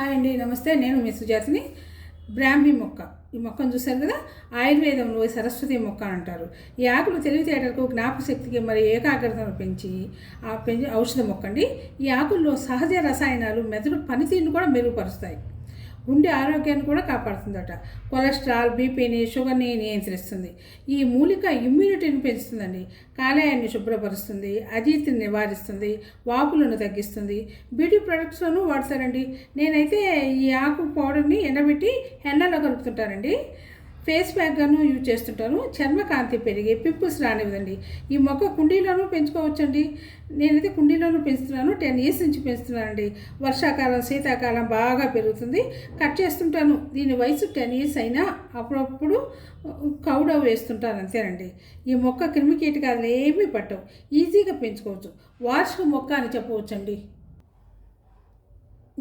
Hi అండి నమస్తే. నేను మీ సుజాతిని. బ్రాహ్మి మొక్క. ఈ మొక్కను చూశారు కదా? ఆయుర్వేదంలో సరస్వతి మొక్క అంటారు. ఈ ఆకులు తెలివితేటలకు జ్ఞాపశక్తికి మరి ఏకాగ్రతను పెంచి ఆ పెంచి ఔషధ మొక్క అండి. ఈ ఆకుల్లో సహజ రసాయనాలు మెదడు పనితీరును కూడా మెరుగుపరుస్తాయి. గుండె ఆరోగ్యాన్ని కూడా కాపాడుతుందట. కొలెస్ట్రాల్ బీపీని షుగర్ని నియంత్రిస్తుంది. ఈ మూలిక ఇమ్యూనిటీని పెంచుతుందండి. కాలేయాన్ని శుభ్రపరుస్తుంది అజీర్తిని నివారిస్తుంది వాపులను తగ్గిస్తుంది. బ్యూటీ ప్రొడక్ట్స్లోనూ వాడతారండి. నేనైతే ఈ ఆకు పౌడర్ని ఎండబెట్టి హెన్నలో కలుపుతుంటానండి. ఫేస్ ప్యాక్గాను యూజ్ చేస్తుంటాను చర్మకాంతి పెరిగి పింపుల్స్ రానివ్వదండి. ఈ మొక్క కుండీలోనూ పెంచుకోవచ్చండి. నేనైతే కుండీలోనూ పెంచుతున్నాను. టెన్ ఇయర్స్ నుంచి పెంచుతున్నానండి. వర్షాకాలం శీతాకాలం బాగా పెరుగుతుంది. కట్ చేస్తుంటాను. దీని వయసు టెన్ ఇయర్స్ అయినా అప్పుడప్పుడు కౌడవ్ వేస్తుంటాను అంతేనండి. ఈ మొక్క క్రిమి కీటకాలు ఏమీ పట్టవు. ఈజీగా పెంచుకోవచ్చు. వార్షిక మొక్క అని చెప్పవచ్చండి.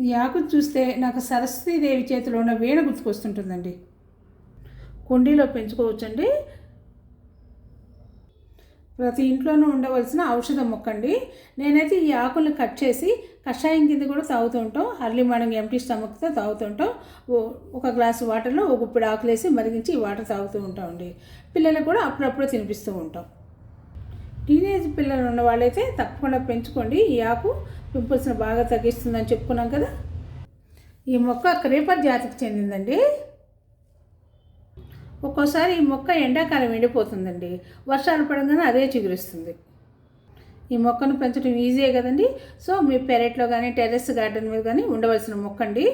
ఈ ఆకును చూస్తే నాకు సరస్వతీదేవి చేతిలో ఉన్న వీణ గుర్తుకొస్తుంటుందండి. కుండీలో పెంచుకోవచ్చండి. ప్రతి ఇంట్లోనూ ఉండవలసిన ఔషధ మొక్క అండి నేనైతే ఈ ఆకులు కట్ చేసి కషాయం కింద కూడా తాగుతూ ఉంటాం అర్లీ మార్నింగ్ ఎంటీ స్టమక్తో తాగుతుంటాం. ఓ- ఒక గ్లాసు వాటర్లో ఒక గుప్పిడి ఆకులు వేసి మరిగించి ఈ వాటర్ తాగుతూ ఉంటామండి. పిల్లలకు కూడా అప్పుడప్పుడు తినిపిస్తూ ఉంటాం. టీనేజ్ పిల్లలు ఉన్న వాళ్ళైతే తప్పకుండా పెంచుకోండి. ఈ ఆకు పింపుల్స్ని బాగా తగ్గిస్తుందని చెప్పుకున్నాం కదా. ఈ మొక్క క్రేపర్ జాతికి చెందిందండి. ఒక్కోసారి ఈ మొక్క ఎండాకాలం ఎండిపోతుందండి. వర్షాలు పడగానే అదే చిగురిస్తుంది. ఈ మొక్కను పెంచడం ఈజీయే కదండి. సో మీ పెరట్లో కానీ టెర్రస్ గార్డెన్ మీద కానీ ఉండవలసిన మొక్క అండి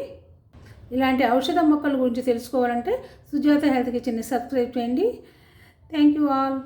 ఇలాంటి ఔషధ మొక్కల గురించి తెలుసుకోవాలంటే సుజాత హెల్త్ కిచెన్ని సబ్స్క్రైబ్ చేయండి. Thank you all.